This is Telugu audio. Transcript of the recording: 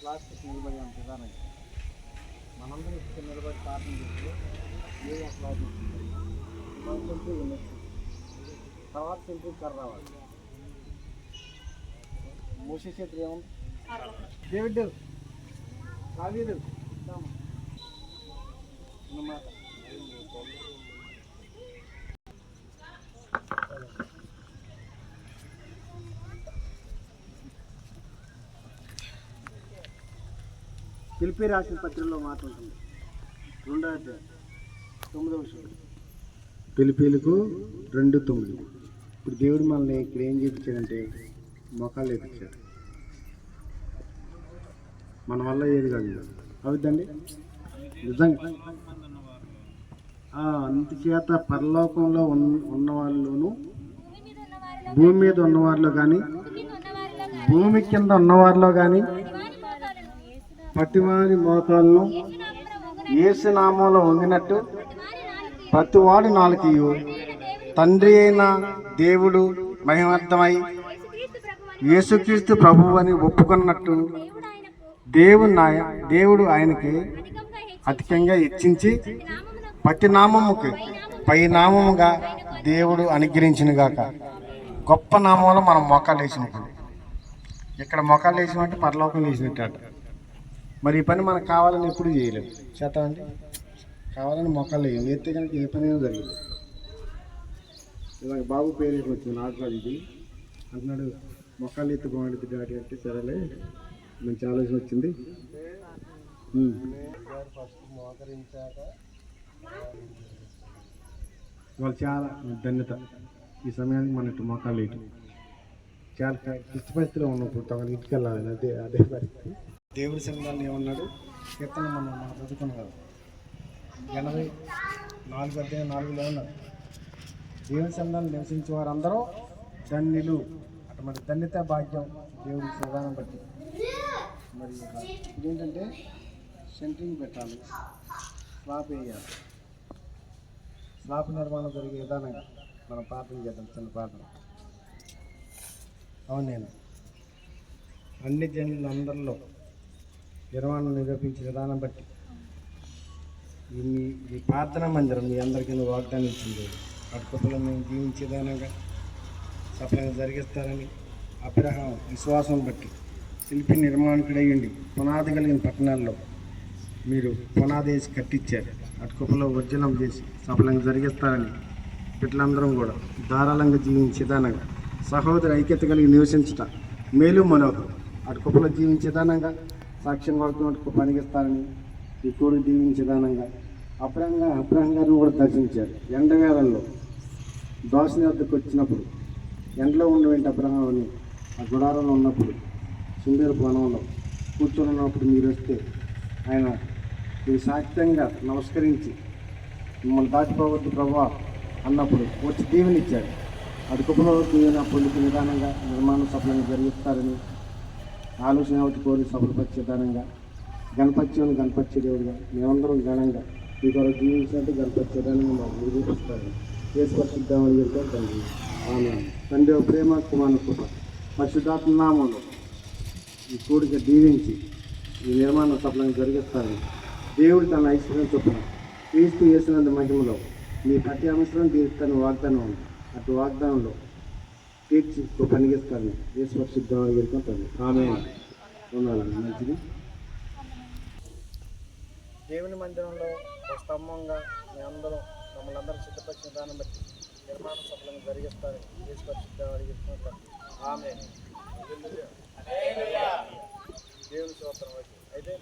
ప్లాస్టిక్ నిలబడి అంత విధానం మనందరం ఇక్కడ నిలబడి ప్రార్థన చేస్తే ఏ ప్లాస్టిక్ మన సెంట్రీ ఉన్నట్టు తర్వాత సెంట్రీ కర్ర రావాలి. మూసే చేతులు ఏమో డేవిడ్ కావీరు అన్నమాట పిలిపి రాసిన పత్రికలో మాట ఉంటుంది. రెండో అధ్యాయం తొమ్మిదవ పిలిపిలకు రెండు తొమ్మిది. ఇప్పుడు దేవుడు మనల్ని ఇక్కడ ఏం చేయించాడంటే మొఖాలు వేపించాడు మన వల్ల ఏది కాదు అవుద్దండి నిజంగా. అందుచేత పరలోకంలో ఉన్ ఉన్న వాళ్ళలోనూ భూమి మీద ఉన్నవారిలో కానీ భూమి కింద ఉన్నవారిలో కానీ పతివారి మోకాలను ఏసునామంలో వంగినట్టు ప్రతివాడి నాలుగు తండ్రి అయిన దేవుడు మహిమార్థమై యేసుక్రీస్తు ప్రభువు అని ఒప్పుకున్నట్టు దేవుడు నాయ దేవుడు ఆయనకి అధికంగా ఇచ్చించి ప్రతి నామముకి పై నామముగా దేవుడు అనుగ్రహించిన గాక. గొప్ప నామంలో మనం మొక్కలు వేసినప్పుడు. ఇక్కడ మొక్కలు వేసినట్టు పరలోకం వేసినట్టు మరి ఈ పని మనకు కావాలని ఎప్పుడు చేయలేము చేద్దాం అండి కావాలని మొక్కలు వేయం వేస్తే కనుక ఏ పని అయినా జరిగింది ఇలాగ బాబు పేరు వచ్చింది నాకు ఇది. అంటున్నాడు మొక్కలు ఎత్తి బాగుంటుంది డాడీ అంటే సరేలే మంచి ఆలోచన వచ్చింది. వాళ్ళు చాలా ధన్యత. ఈ సమయానికి మన ఇటు మొక్కలు ఇటు చాలా క్లిష్ట పరిస్థితిలో ఉన్నప్పుడు తమ ఇంటికి వెళ్ళాలి అదే అదే పరిస్థితి. దేవుడి సంఘాన్ని ఏమన్నాడు? కీర్తన మనం మనం చదువుకున్నాం కదా ఎనభై నాలుగు అధ్యాయం నాలుగులో ఉన్నారు దేవుడి సంఘాన్ని నివసించే వారందరూ ధన్యులు. అటువంటి ధన్యత భాగ్యం దేవుడి ప్రధానం బట్టి మరి ఇదేంటంటే సెంట్రింగ్ పెట్టాలి. స్లాబ్ వేయాలి. స్లాబ్ నిర్మాణం జరిగే విధానంగా మనం ప్రార్థన చేద్దాం చిన్న ప్రార్థన. అవును నేను. అన్ని జనులందరిలో నిర్మాణం నిరూపించిన విధానం బట్టి. ఈ మీ ఈ ప్రార్థన మందిరం మీ అందరికీ వాగ్దానం ఇచ్చింది. అటుపక్కల మేము జీవించే విధానంగా సఫలంగా జరిగిస్తారని అభిరహం విశ్వాసం బట్టి శిల్పి నిర్మాణకుడయ్యండి పునాది కలిగిన పట్టణాల్లో మీరు పునాది వేసి కట్టించారు అటుకుపలో వర్జనం చేసి సఫలంగా జరిగిస్తారని బిడ్డలందరం కూడా ధారాళంగా జీవించేదానంగా సహోదరి ఐక్యత కలిగి నివసించుట మేలు మనోహరం అటుకుప్పలో జీవించేదానంగా సాక్ష్యం కొడుతున్నట్టు పనికిస్తారని ఈ దీవించే దీవించేదానంగా అప్రంగా అప్రహం గారిని కూడా దర్శించారు. ఎండవేళల్లో దోషని వద్దకు వచ్చినప్పుడు ఎండలో ఉండవేంటి అబ్రహం అని ఆ గుడారంలో ఉన్నప్పుడు సుందర వనంలో కూర్చొని ఉన్నప్పుడు మీరు వస్తే ఆయన మీరు సాక్ష్యంగా నమస్కరించి మిమ్మల్ని దాచిపోవద్దు ప్రభా అన్నప్పుడు వచ్చి దీవెనిచ్చాడు అది కుప్పలో దీవెన పొందుకు విధానంగా నిర్మాణం సఫలంగా జరిగిస్తారని ఆలోచన ఒకటి కోరి సఫలపరిచే విధానంగా గణపత్యం గణపత్య దేవుడుగా మేమందరం ఘనంగా మీ కొరకు జీవించినట్టు గణపత్యదానంగా మా గురువు మాకు నిరూపిస్తారు ఏసుపరిశుద్ధామని చెప్తారు తండ్రి. ఆమె తండ్రి ప్రేమ కుమార్ కృప. పరిశుద్ధాత్మనామంలో ఈ కూడిక దీవించి ఈ నిర్మాణం సఫలం జరిగిస్తారు దేవుడు తన ఐశ్వర్యం చొప్పున క్రీస్తు చేసినంత మహిమలో మీ ప్రతి అంశం తీరుస్తాను వాగ్దానం ఉంది. అటు వాగ్దానంలో తీర్చి పనిగిస్తాను ఈశ్వరశుద్ధం వెళ్ళిపోతాను ఆమె ఉన్నాను మంచిది. దేవుని మందిరంలో ఒక స్తంభంగా మీ అందరూ మమ్మల్ని అందరూ సిద్ధపరిచిన దాన్ని బట్టి నిర్మాణ సఫలంగా జరిగిస్తారు ఈశ్వరశుద్ధం అడిగిస్తున్నాను ఆమె దేవుని స్తోత్రం. అయితే